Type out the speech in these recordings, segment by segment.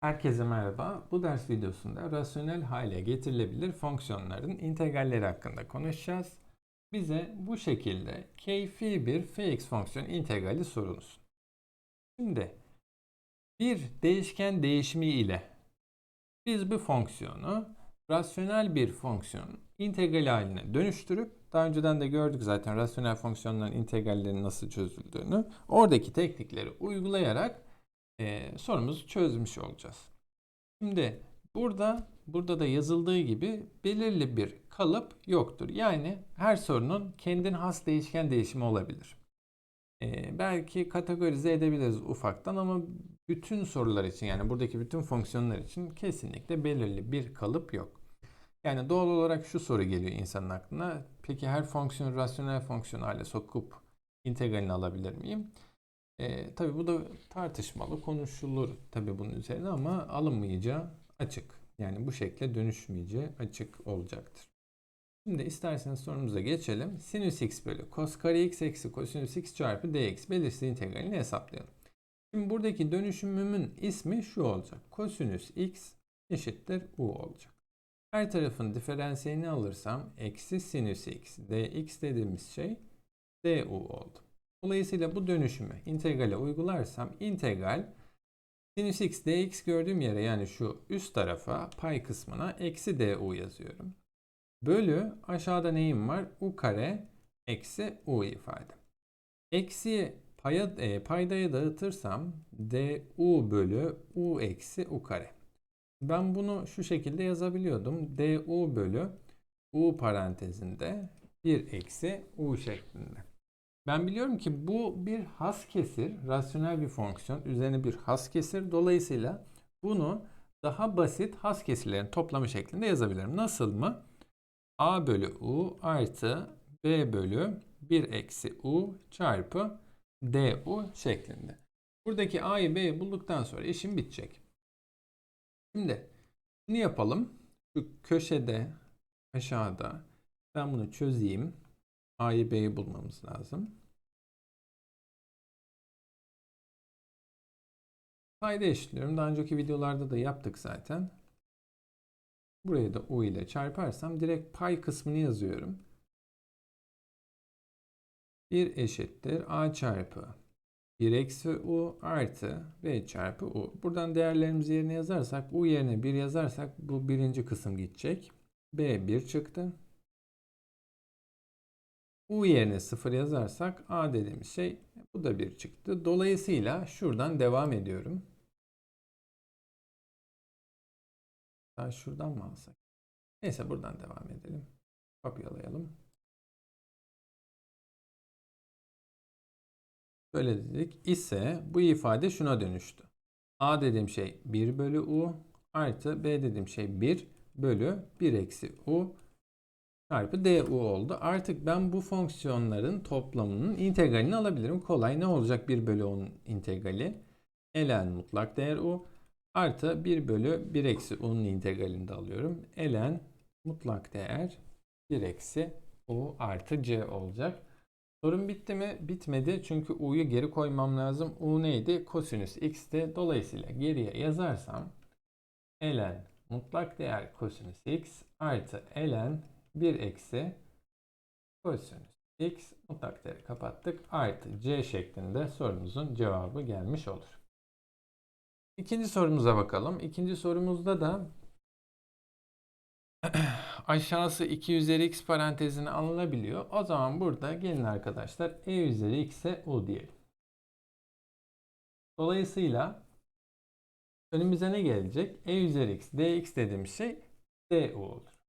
Herkese merhaba. Bu ders videosunda rasyonel hale getirilebilir fonksiyonların integralleri hakkında konuşacağız. Bize bu şekilde keyfi bir fx fonksiyon integrali sorulsun. Şimdi bir değişken değişimi ile biz bu fonksiyonu rasyonel bir fonksiyon integral haline dönüştürüp daha önceden de gördük zaten rasyonel fonksiyonların integrallerinin nasıl çözüldüğünü. Oradaki teknikleri uygulayarak e, sorumuzu çözmüş olacağız. Şimdi burada burada da yazıldığı gibi belirli bir kalıp yoktur. Yani her sorunun kendine has değişken değişimi olabilir. E, belki kategorize edebiliriz ufaktan ama bütün sorular için yani buradaki bütün fonksiyonlar için kesinlikle belirli bir kalıp yok. Yani doğal olarak şu soru geliyor insanın aklına. Peki her fonksiyonu rasyonel fonksiyon hale sokup integralini alabilir miyim? E, tabii bu da tartışmalı, konuşulur tabii bunun üzerine ama alınmayacağı açık. Yani bu şekilde dönüşmeyeceği açık olacaktır. Şimdi isterseniz sorumuza geçelim. Sinüs x bölü cos kare x eksi kosinüs x çarpı dx belirsiz integralini hesaplayalım. Şimdi buradaki dönüşümümün ismi şu olacak. Kosinüs x eşittir u olacak. Her tarafın diferansiyelini alırsam eksi sinüs x dx dediğimiz şey du oldu. Dolayısıyla bu dönüşümü integrale uygularsam integral sinüs x dx gördüğüm yere yani şu üst tarafa pay kısmına eksi du yazıyorum. Bölü aşağıda neyim var? u kare eksi u ifade. Eksi paya, e, paydaya dağıtırsam du bölü u eksi u kare. Ben bunu şu şekilde yazabiliyordum. du bölü u parantezinde 1 eksi u şeklinde. Ben biliyorum ki bu bir has kesir, rasyonel bir fonksiyon. Üzerine bir has kesir. Dolayısıyla bunu daha basit has kesirlerin toplamı şeklinde yazabilirim. Nasıl mı? a bölü u artı b bölü 1 eksi u çarpı du şeklinde. Buradaki a'yı b'yi bulduktan sonra işim bitecek. Şimdi ne yapalım? Şu köşede aşağıda ben bunu çözeyim. A'yı B'yi bulmamız lazım. Payda eşitliyorum. Daha önceki videolarda da yaptık zaten. Burayı da U ile çarparsam direkt pay kısmını yazıyorum. 1 eşittir A çarpı 1 eksi U artı B çarpı U. Buradan değerlerimizi yerine yazarsak U yerine 1 yazarsak bu birinci kısım gidecek. B 1 çıktı. U yerine 0 yazarsak A dediğimiz şey bu da 1 çıktı. Dolayısıyla şuradan devam ediyorum. Daha şuradan mı alsak? Neyse buradan devam edelim. Kopyalayalım. Böyle dedik. İse bu ifade şuna dönüştü. A dediğim şey 1 bölü U artı B dediğim şey 1 bölü 1 eksi U çarpı du oldu. Artık ben bu fonksiyonların toplamının integralini alabilirim. Kolay ne olacak 1 bölü 10 integrali? ln mutlak değer u artı 1 bölü 1 eksi u'nun integralini de alıyorum. ln mutlak değer 1 eksi u artı c olacak. Sorun bitti mi? Bitmedi. Çünkü u'yu geri koymam lazım. u neydi? Kosinüs x'ti. Dolayısıyla geriye yazarsam ln mutlak değer kosinüs x artı ln 1 eksi kosinüs x mutlak değeri kapattık. Artı c şeklinde sorumuzun cevabı gelmiş olur. İkinci sorumuza bakalım. İkinci sorumuzda da aşağısı 2 üzeri x parantezine alınabiliyor. O zaman burada gelin arkadaşlar e üzeri x'e u diyelim. Dolayısıyla önümüze ne gelecek? e üzeri x dx dediğimiz şey du olur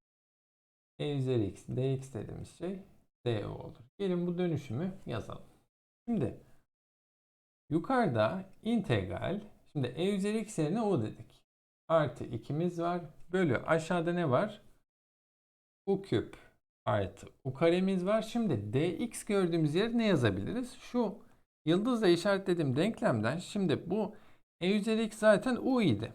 e üzeri x dx dediğimiz şey du olur. Gelin bu dönüşümü yazalım. Şimdi yukarıda integral şimdi e üzeri x yerine o dedik. Artı 2'miz var. Bölü aşağıda ne var? u küp artı u karemiz var. Şimdi dx gördüğümüz yere ne yazabiliriz? Şu yıldızla işaretlediğim denklemden şimdi bu e üzeri x zaten u idi.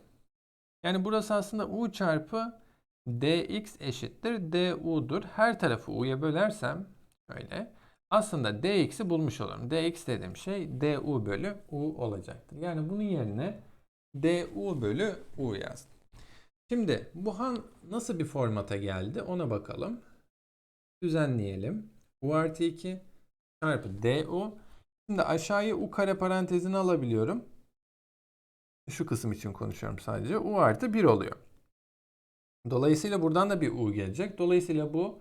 Yani burası aslında u çarpı dx eşittir du'dur. Her tarafı u'ya bölersem öyle aslında dx'i bulmuş olurum. dx dediğim şey du bölü u olacaktır. Yani bunun yerine du bölü u yazdım. Şimdi bu han nasıl bir formata geldi ona bakalım. Düzenleyelim. u artı 2 çarpı du. Şimdi aşağıya u kare parantezini alabiliyorum. Şu kısım için konuşuyorum sadece. u artı 1 oluyor. Dolayısıyla buradan da bir u gelecek. Dolayısıyla bu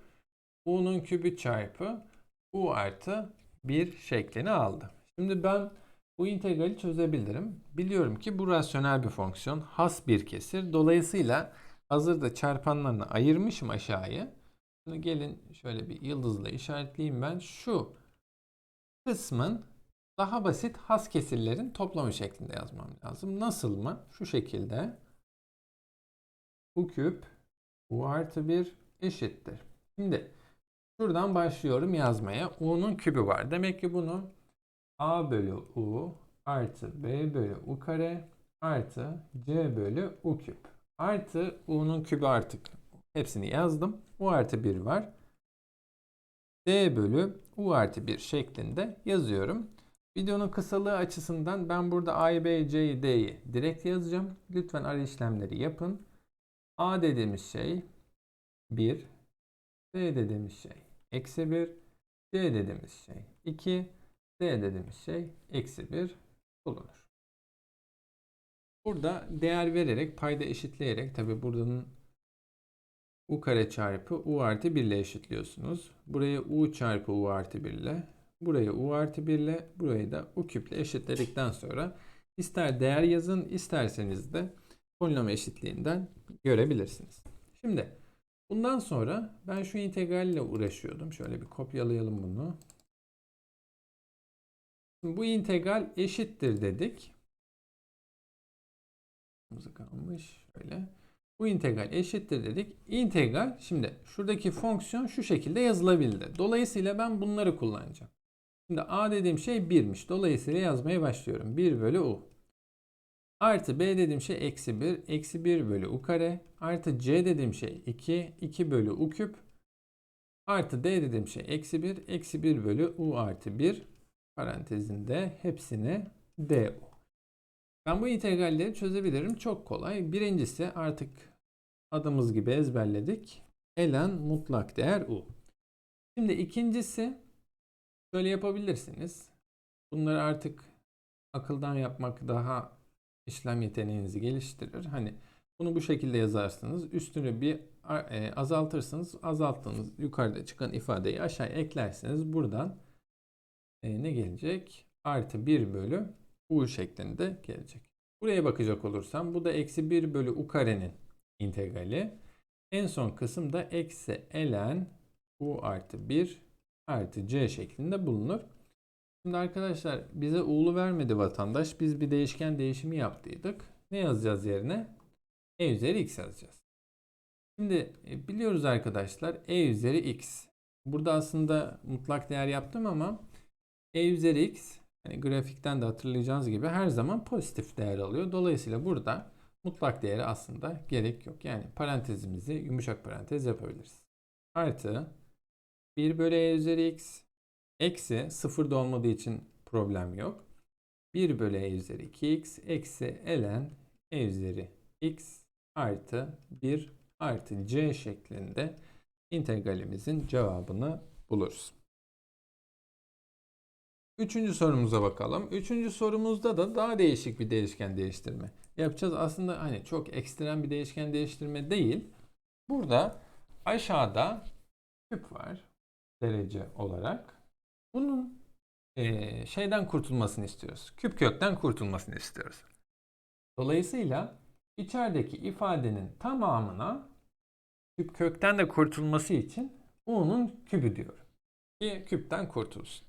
u'nun kübü çarpı u artı 1 şeklini aldı. Şimdi ben bu integrali çözebilirim. Biliyorum ki bu rasyonel bir fonksiyon. Has bir kesir. Dolayısıyla hazırda çarpanlarını ayırmışım aşağıya. Şimdi gelin şöyle bir yıldızla işaretleyeyim ben. Şu kısmın daha basit has kesirlerin toplamı şeklinde yazmam lazım. Nasıl mı? Şu şekilde. U küp u artı 1 eşittir. Şimdi şuradan başlıyorum yazmaya. u'nun kübü var. Demek ki bunu a bölü u artı b bölü u kare artı c bölü u küp. Artı u'nun kübü artık hepsini yazdım. u artı 1 var. d bölü u artı 1 şeklinde yazıyorum. Videonun kısalığı açısından ben burada a, b, c'yi, d'yi direkt yazacağım. Lütfen ara işlemleri yapın. A dediğimiz şey 1, b dediğimiz şey eksi 1, c dediğimiz şey 2, d dediğimiz şey eksi 1 bulunur. Burada değer vererek payda eşitleyerek tabi buradan u kare çarpı u artı 1 ile eşitliyorsunuz. Burayı u çarpı u artı 1 ile burayı u artı 1 ile burayı da u küp ile eşitledikten sonra ister değer yazın isterseniz de polinom eşitliğinden görebilirsiniz. Şimdi bundan sonra ben şu integral ile uğraşıyordum. Şöyle bir kopyalayalım bunu. Şimdi bu integral eşittir dedik. kalmış şöyle. Bu integral eşittir dedik. İntegral şimdi şuradaki fonksiyon şu şekilde yazılabildi. Dolayısıyla ben bunları kullanacağım. Şimdi a dediğim şey 1'miş. Dolayısıyla yazmaya başlıyorum. 1 bölü u. Artı b dediğim şey eksi 1. Eksi 1 bölü u kare. Artı c dediğim şey 2. 2 bölü u küp. Artı d dediğim şey eksi 1. Eksi 1 bölü u artı 1. Parantezinde hepsini du. Ben bu integralleri çözebilirim. Çok kolay. Birincisi artık adımız gibi ezberledik. Ln mutlak değer u. Şimdi ikincisi şöyle yapabilirsiniz. Bunları artık akıldan yapmak daha işlem yeteneğinizi geliştirir. Hani bunu bu şekilde yazarsınız. Üstünü bir e, azaltırsınız. Azalttığınız yukarıda çıkan ifadeyi aşağı eklerseniz buradan e, ne gelecek? Artı 1 bölü u şeklinde gelecek. Buraya bakacak olursam bu da eksi 1 bölü u karenin integrali. En son kısım da eksi ln u artı 1 artı c şeklinde bulunur. Şimdi arkadaşlar bize u'lu vermedi vatandaş. Biz bir değişken değişimi yaptıydık. Ne yazacağız yerine? e üzeri x yazacağız. Şimdi e, biliyoruz arkadaşlar e üzeri x. Burada aslında mutlak değer yaptım ama e üzeri x yani grafikten de hatırlayacağınız gibi her zaman pozitif değer alıyor. Dolayısıyla burada mutlak değeri aslında gerek yok. Yani parantezimizi yumuşak parantez yapabiliriz. Artı 1 bölü e üzeri x eksi 0 da olmadığı için problem yok. 1 bölü e üzeri 2x eksi ln e üzeri x artı 1 artı c şeklinde integralimizin cevabını buluruz. Üçüncü sorumuza bakalım. Üçüncü sorumuzda da daha değişik bir değişken değiştirme yapacağız. Aslında hani çok ekstrem bir değişken değiştirme değil. Burada aşağıda küp var derece olarak. Bunun e, şeyden kurtulmasını istiyoruz. Küp kökten kurtulmasını istiyoruz. Dolayısıyla içerideki ifadenin tamamına küp kökten de kurtulması için u'nun kübü diyorum. Ki küpten kurtulsun.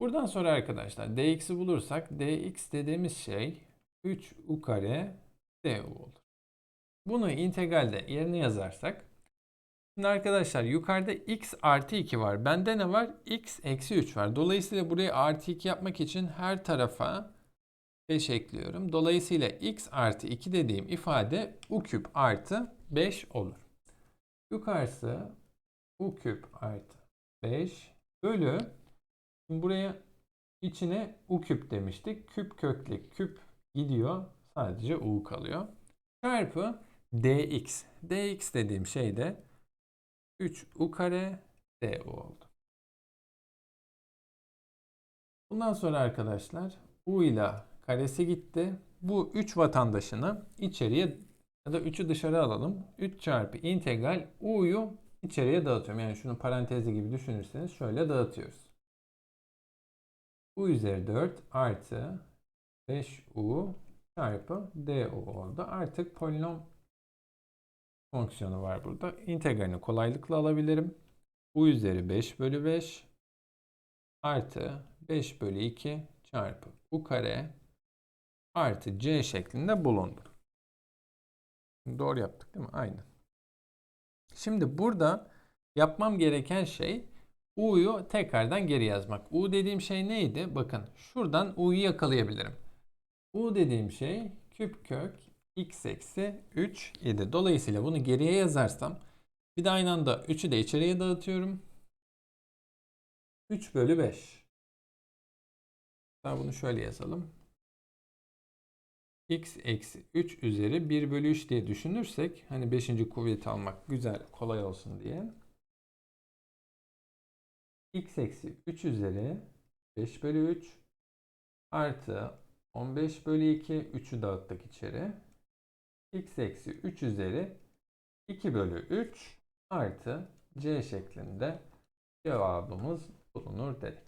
Buradan sonra arkadaşlar dx'i bulursak dx dediğimiz şey 3u kare du olur. Bunu integralde yerine yazarsak Şimdi arkadaşlar yukarıda x artı 2 var. Bende ne var? x eksi 3 var. Dolayısıyla burayı artı 2 yapmak için her tarafa 5 ekliyorum. Dolayısıyla x artı 2 dediğim ifade u küp artı 5 olur. Yukarısı u küp artı 5 bölü Şimdi buraya içine u küp demiştik. Küp kökli küp gidiyor. Sadece u kalıyor. Çarpı dx. dx dediğim şey de 3u kare du oldu. Bundan sonra arkadaşlar u ile karesi gitti. Bu 3 vatandaşını içeriye ya da 3'ü dışarı alalım. 3 çarpı integral u'yu içeriye dağıtıyorum. Yani şunu parantezi gibi düşünürseniz şöyle dağıtıyoruz. u üzeri 4 artı 5u çarpı du oldu. Artık polinom fonksiyonu var burada. İntegralini kolaylıkla alabilirim. u üzeri 5 bölü 5 artı 5 bölü 2 çarpı u kare artı c şeklinde bulundu. Doğru yaptık değil mi? Aynen. Şimdi burada yapmam gereken şey u'yu tekrardan geri yazmak. u dediğim şey neydi? Bakın şuradan u'yu yakalayabilirim. u dediğim şey küp kök x eksi 3 idi. Dolayısıyla bunu geriye yazarsam bir de aynı anda 3'ü de içeriye dağıtıyorum. 3 bölü 5. Daha bunu şöyle yazalım. x eksi 3 üzeri 1 bölü 3 diye düşünürsek hani 5. kuvveti almak güzel kolay olsun diye. x eksi 3 üzeri 5 bölü 3 artı 15 bölü 2 3'ü dağıttık içeri. X eksi 3 üzeri 2 bölü 3 artı c şeklinde cevabımız bulunur dedik.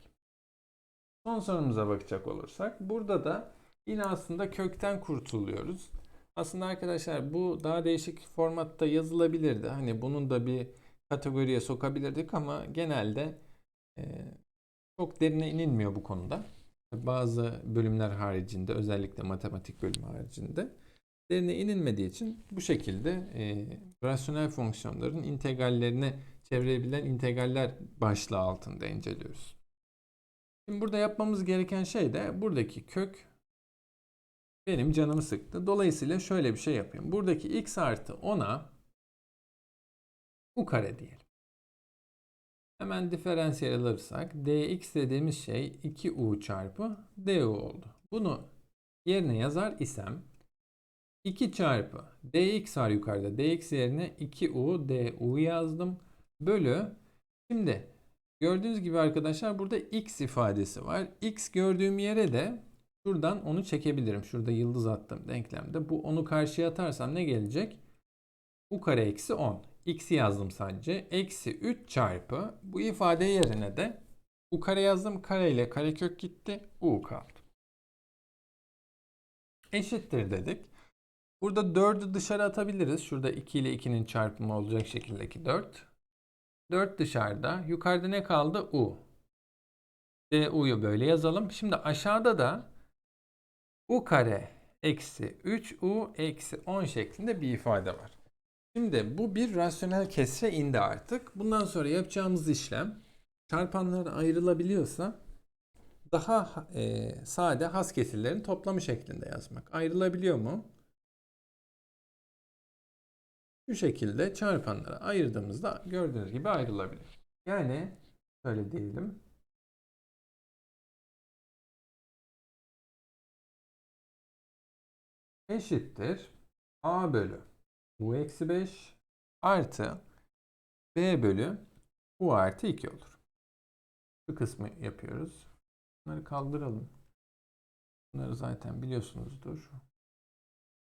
Son sorumuza bakacak olursak burada da yine aslında kökten kurtuluyoruz. Aslında arkadaşlar bu daha değişik formatta yazılabilirdi. Hani bunun da bir kategoriye sokabilirdik ama genelde e, çok derine inilmiyor bu konuda. Bazı bölümler haricinde özellikle matematik bölümü haricinde derine inilmediği için bu şekilde e, rasyonel fonksiyonların integrallerini çevirebilen integraller başlığı altında inceliyoruz. Şimdi burada yapmamız gereken şey de buradaki kök benim canımı sıktı. Dolayısıyla şöyle bir şey yapayım. Buradaki x artı 10'a u kare diyelim. Hemen diferansiyel alırsak dx dediğimiz şey 2u çarpı du oldu. Bunu yerine yazar isem 2 çarpı dx var yukarıda. dx yerine 2u du yazdım. Bölü. Şimdi gördüğünüz gibi arkadaşlar burada x ifadesi var. x gördüğüm yere de şuradan onu çekebilirim. Şurada yıldız attım denklemde. Bu onu karşıya atarsam ne gelecek? u kare eksi 10. x'i yazdım sadece. Eksi 3 çarpı bu ifade yerine de u kare yazdım. Kare ile karekök gitti. u kaldı. Eşittir dedik. Burada 4'ü dışarı atabiliriz. Şurada 2 ile 2'nin çarpımı olacak şekildeki 4. 4 dışarıda. Yukarıda ne kaldı? U. DU'yu böyle yazalım. Şimdi aşağıda da U kare eksi 3U eksi 10 şeklinde bir ifade var. Şimdi bu bir rasyonel kesre indi artık. Bundan sonra yapacağımız işlem çarpanlar ayrılabiliyorsa daha e, sade has kesirlerin toplamı şeklinde yazmak. Ayrılabiliyor mu? Bu şekilde çarpanlara ayırdığımızda gördüğünüz gibi ayrılabilir. Yani şöyle diyelim. Eşittir. A bölü U eksi 5 artı B bölü U artı 2 olur. Bu kısmı yapıyoruz. Bunları kaldıralım. Bunları zaten biliyorsunuzdur.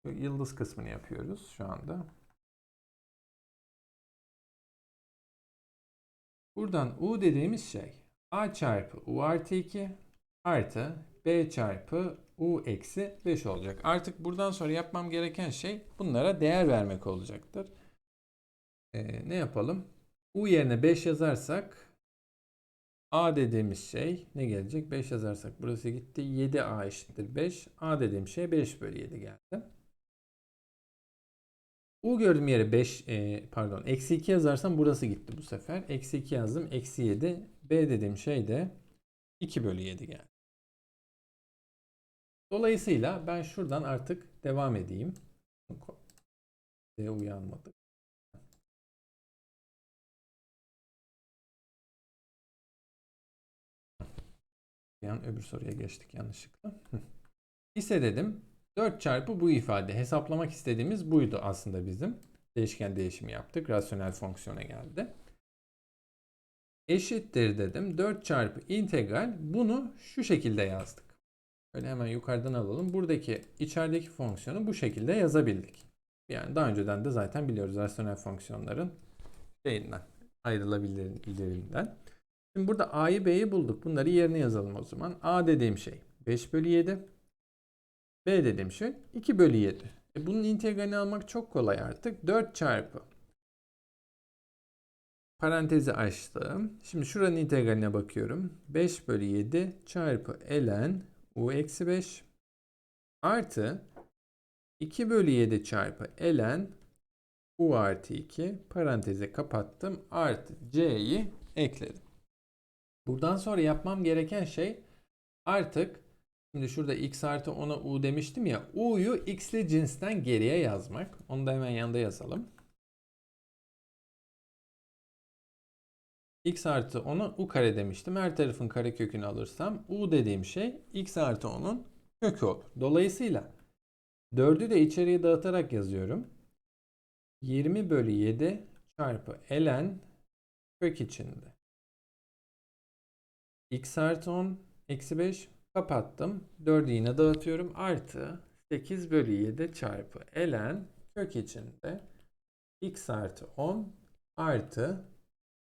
Yıldız kısmını yapıyoruz şu anda. Buradan U dediğimiz şey A çarpı U artı 2 artı B çarpı U eksi 5 olacak. Artık buradan sonra yapmam gereken şey bunlara değer vermek olacaktır. Ee, ne yapalım? U yerine 5 yazarsak A dediğimiz şey ne gelecek? 5 yazarsak burası gitti. 7A eşittir 5. A dediğim şey 5 bölü 7 geldi. U gördüğüm yere 5 e, pardon eksi 2 yazarsam burası gitti bu sefer. Eksi 2 yazdım. Eksi 7. B dediğim şey de 2 bölü 7 geldi. Dolayısıyla ben şuradan artık devam edeyim. D uyanmadı. Yani öbür soruya geçtik yanlışlıkla. İse dedim 4 çarpı bu ifade. Hesaplamak istediğimiz buydu aslında bizim. Değişken değişimi yaptık. Rasyonel fonksiyona geldi. Eşittir dedim. 4 çarpı integral. Bunu şu şekilde yazdık. Böyle hemen yukarıdan alalım. Buradaki içerideki fonksiyonu bu şekilde yazabildik. Yani daha önceden de zaten biliyoruz rasyonel fonksiyonların şeyinden ayrılabilirinden. Şimdi burada a'yı b'yi bulduk. Bunları yerine yazalım o zaman. a dediğim şey 5 bölü 7. b dediğim şey 2 bölü 7. E bunun integralini almak çok kolay artık. 4 çarpı parantezi açtım. Şimdi şuranın integraline bakıyorum. 5 bölü 7 çarpı ln u eksi 5 artı 2 bölü 7 çarpı ln u artı 2 parantezi kapattım artı c'yi ekledim. Buradan sonra yapmam gereken şey artık şimdi şurada x artı 10'a u demiştim ya u'yu x'li cinsten geriye yazmak. Onu da hemen yanında yazalım. x artı 10'a u kare demiştim. Her tarafın kare kökünü alırsam u dediğim şey x artı 10'un kökü olur. Dolayısıyla 4'ü de içeriye dağıtarak yazıyorum. 20 bölü 7 çarpı ln kök içinde. x artı 10 eksi 5 kapattım. 4'ü yine dağıtıyorum. Artı 8 bölü 7 çarpı ln kök içinde x artı 10 artı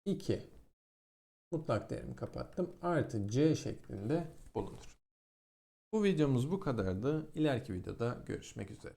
2 mutlak değerimi kapattım. Artı c şeklinde bulunur. Bu videomuz bu kadardı. İleriki videoda görüşmek üzere.